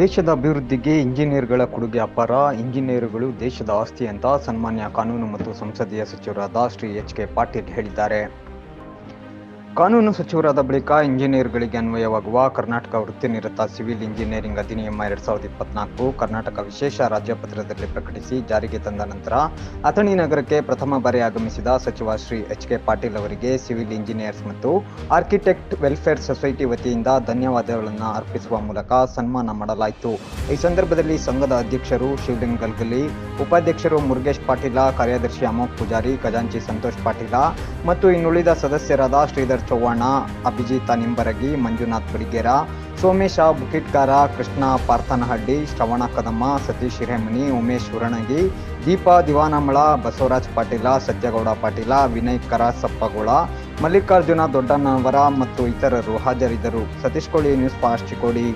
ದೇಶದ ಅಭಿವೃದ್ಧಿಗೆ ಇಂಜಿನಿಯರ್ಗಳ ಕೊಡುಗೆ ಅಪಾರ. ಇಂಜಿನಿಯರುಗಳು ದೇಶದ ಆಸ್ತಿ ಅಂತ ಸನ್ಮಾನ್ಯ ಕಾನೂನು ಮತ್ತು ಸಂಸದೀಯ ಸಚಿವರಾದ ಶ್ರೀ ಎಚ್ ಕೆ ಪಾಟೀಲ್ ಹೇಳಿದ್ದಾರೆ. ಕಾನೂನು ಸಚಿವರಾದ ಬಳಿಕ ಇಂಜಿನಿಯರ್ಗಳಿಗೆ ಅನ್ವಯವಾಗುವ ಕರ್ನಾಟಕ ವೃತ್ತಿನಿರತ ಸಿವಿಲ್ ಇಂಜಿನಿಯರಿಂಗ್ ಅಧಿನಿಯಮ ಎರಡ್ ಸಾವಿರದ ಇಪ್ಪತ್ನಾಲ್ಕು ಕರ್ನಾಟಕ ವಿಶೇಷ ರಾಜ್ಯಪತ್ರದಲ್ಲಿ ಪ್ರಕಟಿಸಿ ಜಾರಿಗೆ ತಂದ ನಂತರ ಅಥಣಿ ನಗರಕ್ಕೆ ಪ್ರಥಮ ಬಾರಿ ಆಗಮಿಸಿದ ಸಚಿವ ಶ್ರೀ ಎಚ್ ಕೆ ಪಾಟೀಲ್ ಅವರಿಗೆ ಸಿವಿಲ್ ಇಂಜಿನಿಯರ್ಸ್ ಮತ್ತು ಆರ್ಕಿಟೆಕ್ಟ್ ವೆಲ್ಫೇರ್ ಸೊಸೈಟಿ ವತಿಯಿಂದ ಧನ್ಯವಾದಗಳನ್ನು ಅರ್ಪಿಸುವ ಮೂಲಕ ಸನ್ಮಾನ ಮಾಡಲಾಯಿತು. ಈ ಸಂದರ್ಭದಲ್ಲಿ ಸಂಘದ ಅಧ್ಯಕ್ಷರು ಶಿವಲಿಂಗ್ ಗಲ್ಗಲಿ, ಉಪಾಧ್ಯಕ್ಷರು ಮುರುಗೇಶ್ ಪಾಟೀಲ, ಕಾರ್ಯದರ್ಶಿ ಅಮೋಕ್ ಪೂಜಾರಿ, ಖಜಾಂಚಿ ಸಂತೋಷ್ ಪಾಟೀಲ ಮತ್ತು ಇನ್ನುಳಿದ ಸದಸ್ಯರಾದ ಶ್ರೀಧರ್ ಚೌಹಾಣ, ಅಭಿಜಿತ ನಿಂಬರಗಿ ಮಂಜುನಾಥ್ ಬಡಿಗೇರ, ಸೋಮೇಶ ಬುಕಿಟ್ಕಾರ ಕೃಷ್ಣ ಪಾರ್ಥನಹಳ್ಳಿ, ಶ್ರವಣ ಕದಮ್ಮ, ಸತೀಶ್ ಹಿರೇಮನಿ, ಉಮೇಶ್ ಉರಣಗಿ, ದೀಪಾ ದಿವಾನಮಳ, ಬಸವರಾಜ್ ಪಾಟೀಲ, ಸತ್ಯಗೌಡ ಪಾಟೀಲ, ವಿನಯ್ ಕರಾಸಪ್ಪಗೌಳ ಮಲ್ಲಿಕಾರ್ಜುನ ದೊಡ್ಡಣ್ಣವರ ಮತ್ತು ಇತರರು ಹಾಜರಿದ್ದರು. ಸತೀಶ್ ಕೋಳಿ ನ್ಯೂಸ್ ಪಾಸ್ಟ್ ಚಿಕ್ಕೋಡಿ.